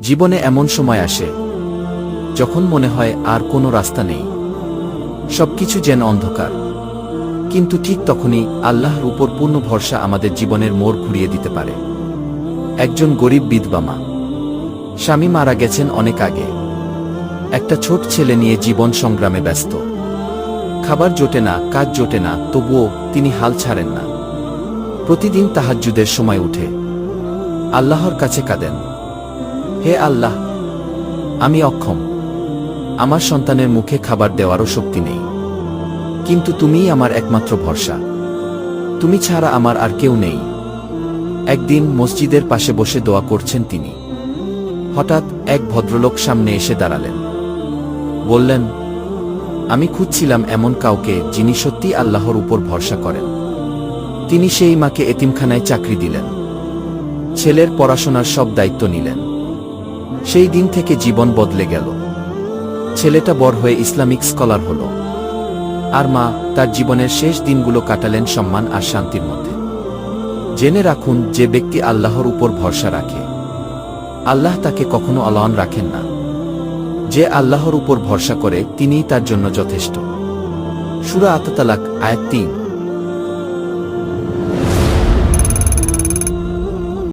জীবনে এমন সময় আসে, যখন মনে হয় আর কোনো রাস্তা নেই। সবকিছু যেন অন্ধকার। কিন্তু ঠিক তখনই আল্লাহর উপর পূর্ণ ভরসা আমাদের জীবনের মোড় ঘুরিয়ে দিতে পারে। একজন গরিব বিধবা মা। স্বামী মারা গেছেন অনেক আগে। একটা ছোট ছেলে নিয়ে জীবন সংগ্রামে ব্যস্ত। খাবার জোটে না, কাজ জোটে না, তবুও তিনি হাল ছাড়েন না। প্রতিদিন তাহাজ্জুদের সময় উঠে। আল্লাহর কাছে কাঁদেন। হে আল্লাহ, আমি অক্ষম। আমার সন্তানের মুখে খাবার দেওয়ারও শক্তি নেই। কিন্তু তুমিই আমার একমাত্র ভরসা। তুমি ছাড়া আমার আর কেউ নেই। একদিন মসজিদের পাশে বসে দোয়া করছেন তিনি। হঠাৎ এক ভদ্রলোক সামনে এসে দাঁড়ালেন। বললেন, আমি খুঁজছিলাম এমন কাউকে যিনি সত্যি আল্লাহর উপর ভরসা করেন। তিনি সেই মাকে এতিমখানায় চাকরি দিলেন। ছেলের পড়াশোনার সব দায়িত্ব নিলেন। সেই দিন থেকে জীবন বদলে গেল। ছেলেটা বড় হয়ে ইসলামিক স্কলার হল। আর মা তার জীবনের শেষ দিনগুলো কাটালেন সম্মান আর শান্তির মধ্যে। জেনে রাখুন যে ব্যক্তি আল্লাহর উপর ভরসা রাখে। আল্লাহ তাকে কখনো অলন রাখেন না। যে আল্লাহর উপর ভরসা করে, তিনিই তার জন্য যথেষ্ট। সুরা আততালাক, আয়াত তিন।